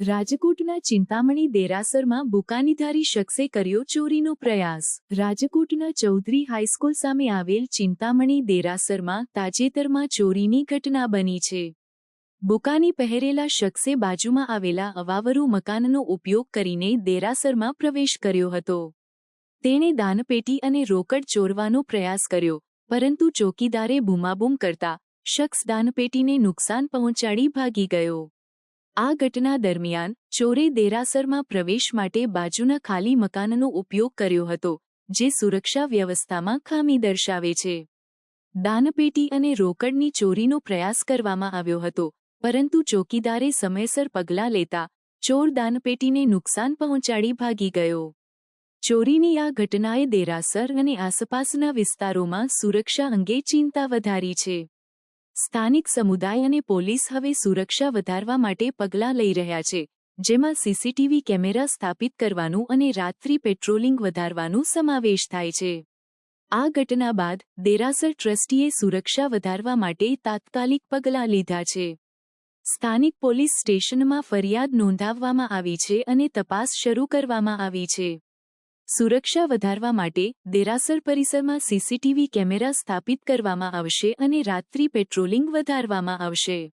રાજકોટના ચિંતામણી દેરાસરમાં બુકાનીધારી શખ્સે કર્યો ચોરીનો પ્રયાસ. રાજકોટના ચૌધરી હાઈસ્કૂલ સામે આવેલ ચિંતામણી દેરાસરમાં તાજેતરમાં ચોરીની ઘટના બની છે. બુકાની પહેરેલા શખ્સે બાજુમાં આવેલા અવાવરુ મકાનનો ઉપયોગ કરીને દેરાસરમાં પ્રવેશ કર્યો હતો. તેણે દાનપેટી અને રોકડ ચોરવાનો પ્રયાસ કર્યો, પરંતુ ચોકીદારે બૂમાબૂમ કરતા શખ્સ દાનપેટીને નુકસાન પહોંચાડી ભાગી ગયો. આ ઘટના દરમિયાન ચોરે દેરાસરમાં પ્રવેશ માટે બાજુના ખાલી મકાનનો ઉપયોગ કર્યો હતો, જે સુરક્ષા વ્યવસ્થામાં ખામી દર્શાવે છે. દાનપેટી અને રોકડની ચોરીનો પ્રયાસ કરવામાં આવ્યો હતો, પરંતુ ચોકીદારે સમયસર પગલાં લેતા ચોર દાનપેટીને નુકસાન પહોંચાડી ભાગી ગયો. ચોરીની આ ઘટનાએ દેરાસર અને આસપાસના વિસ્તારોમાં સુરક્ષા અંગે ચિંતા વધારી છે. સ્થાનિક સમુદાય અને પોલીસ હવે સુરક્ષા વધારવા માટે પગલાં લઈ રહ્યા છે, જેમાં સીસીટીવી કેમેરા સ્થાપિત કરવાનું અને રાત્રિ પેટ્રોલિંગ વધારવાનું સમાવેશ થાય છે. આ ઘટના બાદ દેરાસર ટ્રસ્ટીએ સુરક્ષા વધારવા માટે તાત્કાલિક પગલાં લીધા છે. સ્થાનિક પોલીસ સ્ટેશનમાં ફરિયાદ નોંધાવવામાં આવી છે અને તપાસ શરૂ કરવામાં આવી છે. સુરક્ષા વધારવા માટે દેરાસર પરિસરમાં સીસીટીવી કેમેરા સ્થાપિત કરવામાં આવશે અને રાત્રિ પેટ્રોલિંગ વધારવામાં આવશે.